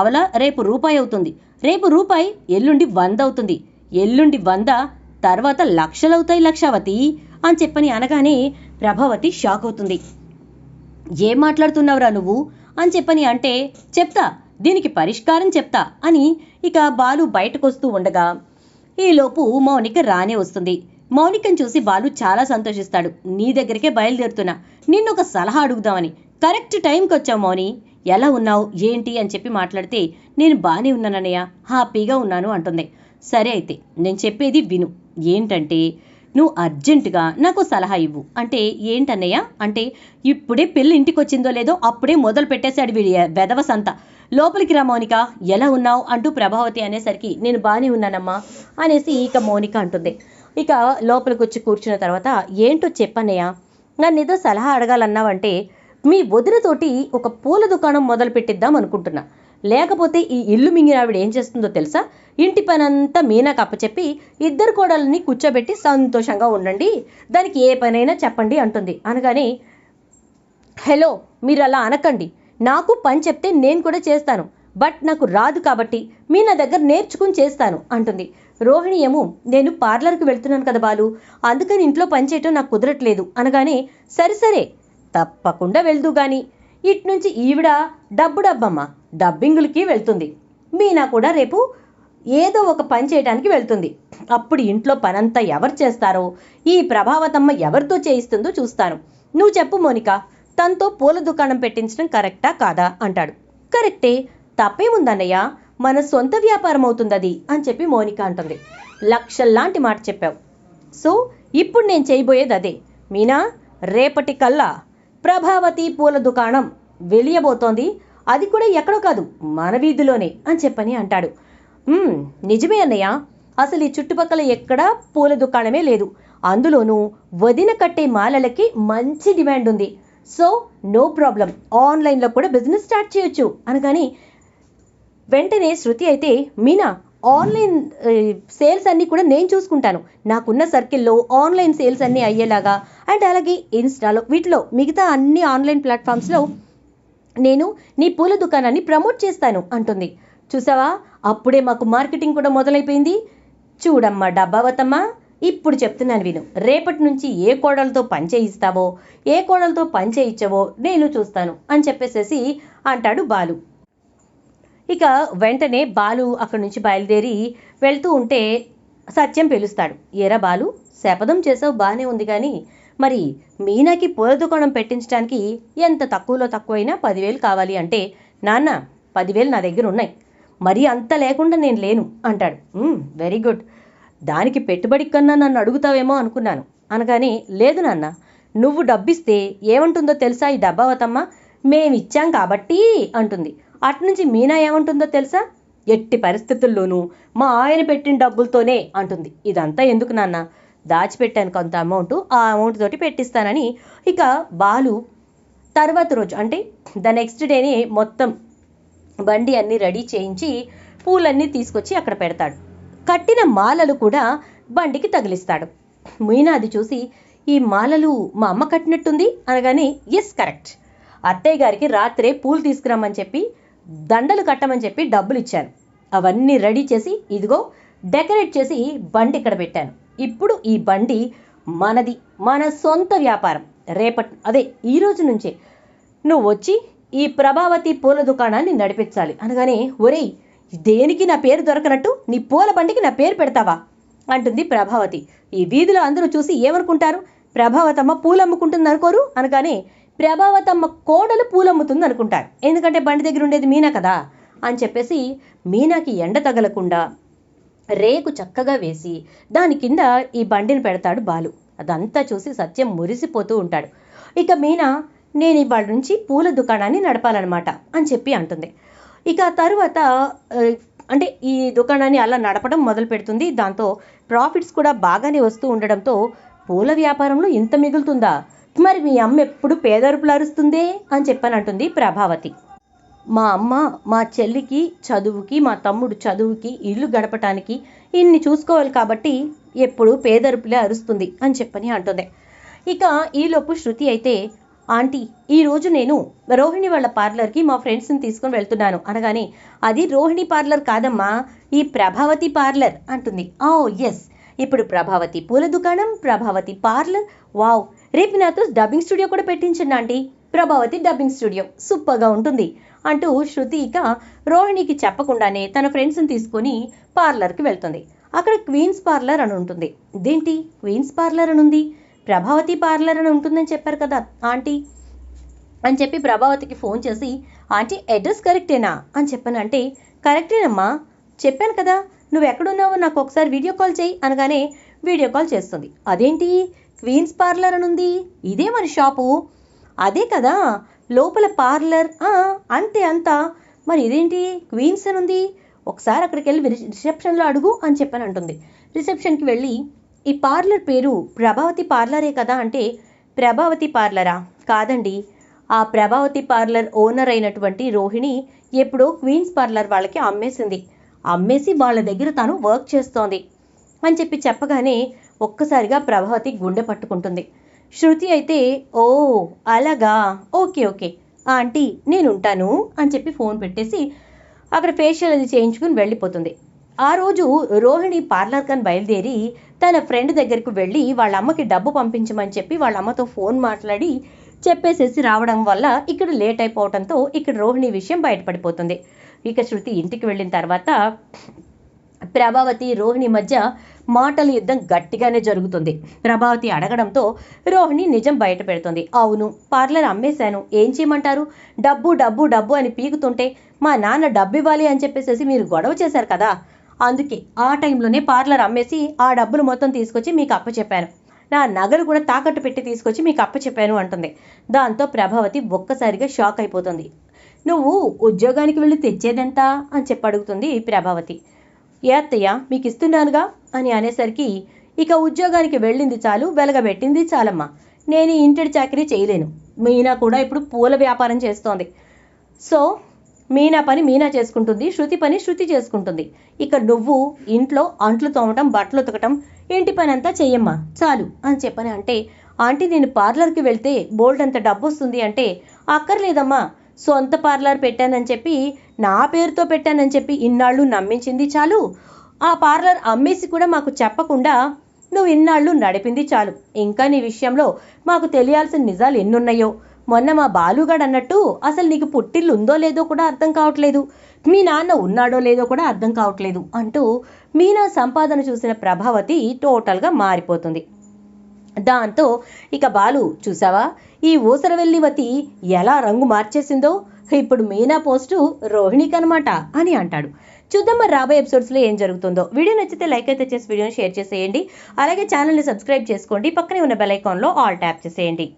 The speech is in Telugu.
అవల రేపు రూపాయి అవుతుంది. రేపు రూపాయి ఎల్లుండి వంద అవుతుంది. ఎల్లుండి వంద తర్వాత లక్షలవుతాయి లక్షావతి అని చెప్పని అనగానే ప్రభావతి షాక్ అవుతుంది. ఏం మాట్లాడుతున్నావురా నువ్వు అని చెప్పని అంటే చెప్తా దీనికి పరిష్కారం చెప్తా అని ఇక బాలు బయటకొస్తూ ఉండగా ఈలోపు మౌనిక రానే వస్తుంది. మౌనికను చూసి బాలు చాలా సంతోషిస్తాడు. నీ దగ్గరికే బయలుదేరుతున్నా. నిన్ను ఒక సలహా అడుగుదామని. కరెక్ట్ టైంకి వచ్చావు మౌని. ఎలా ఉన్నావు? ఏంటి? అని చెప్పి మాట్లాడితే నేను బాగానే ఉన్నానన్నయ్య హ్యాపీగా ఉన్నాను అంటుంది. సరే అయితే నేను చెప్పేది విను. ఏంటంటే నువ్వు అర్జెంటుగా నాకు సలహా ఇవ్వు. అంటే ఏంటన్నయ్య? అంటే ఇప్పుడే పెళ్ళి ఇంటికి వచ్చిందో లేదో అప్పుడే మొదలు పెట్టేశాడు వీడి వెదవ సంత. లోపలికి రా మౌనిక ఎలా ఉన్నావు? అంటూ ప్రభావతి అనేసరికి నేను బాగానే ఉన్నానమ్మా అనేసి ఇక మౌనిక అంటుంది. ఇక లోపలికి వచ్చి కూర్చున్న తర్వాత ఏంటో చెప్పన్నయ్య? నన్ను ఏదో సలహా అడగాలన్నావంటే మీ వదినతోటి ఒక పూల దుకాణం మొదలు పెట్టిద్దాం అనుకుంటున్నా. లేకపోతే ఈ ఇల్లు మింగినావిడ ఏం చేస్తుందో తెలుసా? ఇంటి పనంతా మీనాకు అప్పచెప్పి ఇద్దరు కోడల్ని కూర్చోబెట్టి సంతోషంగా ఉండండి. దానికి ఏ పనైనా చెప్పండి అంటుంది. అనగానే హలో మీరు అలా అనకండి. నాకు పని చెప్తే నేను కూడా చేస్తాను. బట్ నాకు రాదు కాబట్టి మీ నా దగ్గర నేర్చుకుని చేస్తాను అంటుంది. రోహిణి ఏమో నేను పార్లర్కి వెళ్తున్నాను కదా బాలు. అందుకని ఇంట్లో పని చేయటం నాకు కుదరట్లేదు. అనగానే సరే సరే. తప్పకుండా వెళ్దు గాని. ఇట్నుంచి ఈవిడ డబ్బు డబ్బమ్మ డబ్బింగులకి వెళ్తుంది. మీనా కూడా రేపు ఏదో ఒక పని చేయడానికి వెళ్తుంది. అప్పుడు ఇంట్లో పనంతా ఎవరు చేస్తారో ఈ ప్రభావతమ్మ ఎవరితో చేయిస్తుందో చూస్తాను. నువ్వు చెప్పు మోనిక తనతో పూల దుకాణం పెట్టించడం కరెక్టా కాదా అంటాడు. కరెక్టే తప్పేముందన్నయ్య? మన సొంత వ్యాపారం అవుతుంది అది అని చెప్పి మోనిక అంటుంది. లక్షల్లాంటి మాట చెప్పావు. సో ఇప్పుడు నేను చేయబోయేది అదే. మీనా రేపటి కల్లా ప్రభావతి పూల దుకాణం వెలియబోతోంది. అది కూడా ఎక్కడో కాదు మన వీధిలోనే అని చెప్పని అంటాడు. నిజమే అన్నయ్య. అసలు ఈ చుట్టుపక్కల ఎక్కడా పూల దుకాణమే లేదు. అందులోనూ వదిన కట్టే మాలలకి మంచి డిమాండ్ ఉంది. So no problem. ఆన్లైన్లో కూడా బిజినెస్ స్టార్ట్ చేయొచ్చు అనగాని వెంటనే శృతి అయితే మీనా ఆన్లైన్ సేల్స్ అన్నీ కూడా నేను చూసుకుంటాను. నాకున్న సర్కిల్లో ఆన్లైన్ సేల్స్ అన్నీ అయ్యేలాగా అండ్ అలాగే ఇన్స్టాలో వీటిలో మిగతా అన్ని ఆన్లైన్ ప్లాట్ఫామ్స్లో నేను నీ పూల దుకాణాన్ని ప్రమోట్ చేస్తాను అంటుంది. చూసావా? అప్పుడే మాకు మార్కెటింగ్ కూడా మొదలైపోయింది. చూడమ్మా డబ్బావతమ్మ ఇప్పుడు చెప్తున్నాను విను. రేపటి నుంచి ఏ కోడలతో పని చేయిస్తావో ఏ కోడలతో పని చేయించవో నేను చూస్తాను అని చెప్పేసేసి అంటాడు బాలు. ఇక వెంటనే బాలు అక్కడి నుంచి బయలుదేరి వెళ్తూ ఉంటే సత్యం పిలుస్తాడు. ఏరా బాలు శపథం చేసావు బాగానే ఉంది కానీ మరి మీనాకి పూల దుకాణం పెట్టించడానికి ఎంత తక్కువలో తక్కువైనా పదివేలు కావాలి అంటే నాన్న పదివేలు నా దగ్గర ఉన్నాయి. మరి అంత లేకుండా నేను లేను అంటాడు. Very good. దానికి పెట్టుబడి కన్నా నన్ను అడుగుతావేమో అనుకున్నాను. అనగానే లేదు నాన్న నువ్వు డబ్బిస్తే ఏమంటుందో తెలుసా ఈ డబ్బావతమ్మ మేమిచ్చాం కాబట్టి అంటుంది. అట్నుంచి మీనా ఏమంటుందో తెలుసా? ఎట్టి పరిస్థితుల్లోనూ మా ఆయన పెట్టిన డబ్బులతోనే అంటుంది. ఇదంతా ఎందుకు నాన్న? దాచిపెట్టాను కొంత అమౌంట్ ఆ అమౌంట్ తోటి పెట్టిస్తానని. ఇక బాలు తర్వాత రోజు అంటే ద నెక్స్ట్ డేనే మొత్తం బండి అన్ని రెడీ చేయించి పూలన్నీ తీసుకొచ్చి అక్కడ పెడతాడు. కట్టిన మాలలు కూడా బండికి తగిలిస్తాడు. మీనా అది చూసి ఈ మాలలు మా అమ్మ కట్టినట్టుంది? అనగానే ఎస్ కరెక్ట్ అత్తయ్య గారికి రాత్రే పూలు తీసుకురమ్మని చెప్పి దండలు కట్టమని చెప్పి డబ్బులు ఇచ్చాను. అవన్నీ రెడీ చేసి ఇదిగో డెకరేట్ చేసి బండి ఇక్కడ పెట్టాను. ఇప్పుడు ఈ బండి మనది మన సొంత వ్యాపారం. రేపటి అదే ఈ రోజు నుంచే. నువ్వు వచ్చి ఈ ప్రభావతి పూల దుకాణాన్ని నడిపించాలి. అనగానే ఒరేయ్ దేనికి నా పేరు దొరకనట్టు? నీ పూల బండికి నా పేరు పెడతావా? అంటుంది ప్రభావతి. ఈ వీధిలో అందరూ చూసి ఏమనుకుంటారు? ప్రభావతమ్మ పూలు అమ్ముకుంటుంది అనుకోరు అనగానే ప్రభావతమ్మ కోడలు పూలమ్ముతుంది అనుకుంటారు. ఎందుకంటే బండి దగ్గర ఉండేది మీనా కదా? అని చెప్పేసి మీనాకి ఎండ తగలకుండా రేకు చక్కగా వేసి దాని కింద ఈ బండిని పెడతాడు బాలు. అదంతా చూసి సత్యం మురిసిపోతూ ఉంటాడు. ఇక మీనా నేను ఇవాళ నుంచి పూల దుకాణాన్ని నడపాలన్నమాట అని చెప్పి అంటుంది. ఇక తర్వాత అంటే ఈ దుకాణాన్ని అలా నడపడం మొదలు పెడుతుంది. దాంతో ప్రాఫిట్స్ కూడా బాగానే వస్తూ ఉండడంతో పూల వ్యాపారంలో ఇంత మిగులుతుందా? మరి మీ అమ్మ ఎప్పుడు పేదరుపులు అరుస్తుందే అని చెప్పనంటుంది ప్రభావతి. మా అమ్మ మా చెల్లికి చదువుకి మా తమ్ముడు చదువుకి ఇల్లు గడపటానికి ఇన్ని చూసుకోవాలి కాబట్టి ఎప్పుడు పేదరుపులే అరుస్తుంది అని చెప్పని అంటుంది. ఇక ఈలోపు శృతి అయితే ఆంటీ ఈ రోజు నేను రోహిణి వాళ్ళ పార్లర్కి మా ఫ్రెండ్స్ని తీసుకొని వెళ్తున్నాను. అనగానే అది రోహిణి పార్లర్ కాదమ్మా ఈ ప్రభావతి పార్లర్. అంటుంది. Oh yes. ఇప్పుడు ప్రభావతి పూల దుకాణం ప్రభావతి పార్లర్. వావ్ రేపు నాతో డబ్బింగ్ స్టూడియో కూడా పెట్టించండి ఆంటీ. ప్రభావతి డబ్బింగ్ స్టూడియో సూపర్గా ఉంటుంది. అంటూ శృతి ఇక రోహిణికి చెప్పకుండానే తన ఫ్రెండ్స్ని తీసుకొని పార్లర్కి వెళ్తుంది. అక్కడ క్వీన్స్ పార్లర్ అని ఉంటుంది. ఇదేంటి? క్వీన్స్ పార్లర్ అని ఉంది? ప్రభావతి పార్లర్ అని ఉంటుందని చెప్పారు కదా ఆంటీ. అని చెప్పి ప్రభావతికి ఫోన్ చేసి ఆంటీ అడ్రస్ కరెక్టేనా అని చెప్పానంటే కరెక్టేనమ్మా చెప్పాను కదా. నువ్వు ఎక్కడున్నావో నాకు ఒకసారి వీడియో కాల్ చేయి. అనగానే వీడియో కాల్ చేస్తుంది. అదేంటి? క్వీన్స్ పార్లర్ అని ఉంది ఇదే మన షాపు. అదే కదా లోపల పార్లర్ ఆ, అంతే అంతా. మరి ఇదేంటి? క్వీన్స్ అని ఉంది ఒకసారి అక్కడికి వెళ్ళి రిసెప్షన్లో అడుగు అని చెప్పని అంటుంది. రిసెప్షన్కి వెళ్ళి ఈ పార్లర్ పేరు ప్రభావతి పార్లరే కదా అంటే ప్రభావతి పార్లరా? కాదండి. ఆ ప్రభావతి పార్లర్ ఓనర్ అయినటువంటి రోహిణి ఎప్పుడో క్వీన్స్ పార్లర్ వాళ్ళకి అమ్మేసింది. అమ్మేసి వాళ్ళ దగ్గర తాను వర్క్ చేస్తోంది. అని చెప్పి చెప్పగానే ఒక్కసారిగా ప్రభావతి గుండె పట్టుకుంటుంది. శృతి అయితే ఓ అలాగా? Okay okay. ఆంటీ నేను ఉంటాను అని చెప్పి ఫోన్ పెట్టేసి అక్కడ ఫేషియల్ అది చేయించుకుని వెళ్ళిపోతుంది. ఆ రోజు రోహిణి పార్లర్ కని బయలుదేరి తన ఫ్రెండ్ దగ్గరికి వెళ్ళి వాళ్ళ అమ్మకి డబ్బు పంపించమని చెప్పి వాళ్ళ అమ్మతో ఫోన్ మాట్లాడి చెప్పేసేసి రావడం వల్ల ఇక్కడ లేట్ అయిపోవడంతో ఇక్కడ రోహిణి విషయం బయటపడిపోతుంది. ఇక శృతి ఇంటికి వెళ్ళిన తర్వాత ప్రభావతి రోహిణి మధ్య మాటల యుద్ధం గట్టిగానే జరుగుతుంది. ప్రభావతి అడగడంతో రోహిణి నిజం బయట పెడుతుంది. అవును పార్లర్ అమ్మేశాను. ఏం చేయమంటారు? డబ్బు డబ్బు డబ్బు అని పీకుతుంటే మా నాన్న డబ్బు ఇవ్వాలి అని చెప్పేసి మీరు గొడవ చేశారు కదా. అందుకే ఆ టైంలోనే పార్లర్ అమ్మేసి ఆ డబ్బులు మొత్తం తీసుకొచ్చి మీకు అప్పచెప్పాను. నా నగలు కూడా తాకట్టు పెట్టి తీసుకొచ్చి మీకు అప్పచెప్పాను అంటుంది. దాంతో ప్రభావతి ఒక్కసారిగా షాక్ అయిపోతుంది. నువ్వు ఉద్యోగానికి వెళ్ళి తెచ్చేదెంత? అని చెప్పి అడుగుతుంది ప్రభావతి. ఏ అత్తయ్య మీకు ఇస్తున్నానుగా అని అనేసరికి ఇక ఉద్యోగానికి వెళ్ళింది చాలు వెలగబెట్టింది చాలమ్మా. నేను ఈ ఇంటిడి చాకరీ చేయలేను. మీనా కూడా ఇప్పుడు పూల వ్యాపారం చేస్తోంది. సో మీనా పని మీనా చేసుకుంటుంది శృతి పని శృతి చేసుకుంటుంది. ఇక నువ్వు ఇంట్లో అంట్లు తోమటం బట్టలు ఉతకటం ఇంటి పని అంతా చెయ్యమ్మా. చాలు అని చెప్పని అంటే ఆంటీ నేను పార్లర్కి వెళ్తే బోల్డ్ అంత డబ్బు వస్తుంది అంటే అక్కర్లేదమ్మా. సొంత పార్లర్ పెట్టానని చెప్పి నా పేరుతో పెట్టానని చెప్పి ఇన్నాళ్ళు నమ్మించింది చాలు. ఆ పార్లర్ అమ్మేసి కూడా మాకు చెప్పకుండా నువ్వు ఇన్నాళ్ళు నడిపింది చాలు. ఇంకా నీ విషయంలో మాకు తెలియాల్సిన నిజాలు ఎన్నున్నాయో? మొన్న మా బాలుగాడు అన్నట్టు అసలు నీకు పుట్టిల్లు ఉందో లేదో కూడా అర్థం కావట్లేదు. మీ నాన్న ఉన్నాడో లేదో కూడా అర్థం కావట్లేదు అంటూ మీనా సంపాదన చూసిన ప్రభావతి టోటల్గా మారిపోతుంది. దాంతో ఇక బాలు చూసావా ఈ ఊసరవెల్లివతి ఎలా రంగు మార్చేసిందో? ఇప్పుడు మీనా పోస్టు రోహిణికి అనమాట అని అంటాడు. చూద్దాం మరి రాబోయే ఎపిసోడ్స్లో ఏం జరుగుతుందో. వీడియో నచ్చితే లైక్ అయితే చేసి వీడియోని షేర్ చేసేయండి. అలాగే ఛానల్ని సబ్స్క్రైబ్ చేసుకోండి. పక్కనే ఉన్న బెల్ ఐకాన్లో ఆల్ ట్యాప్ చేసేయండి.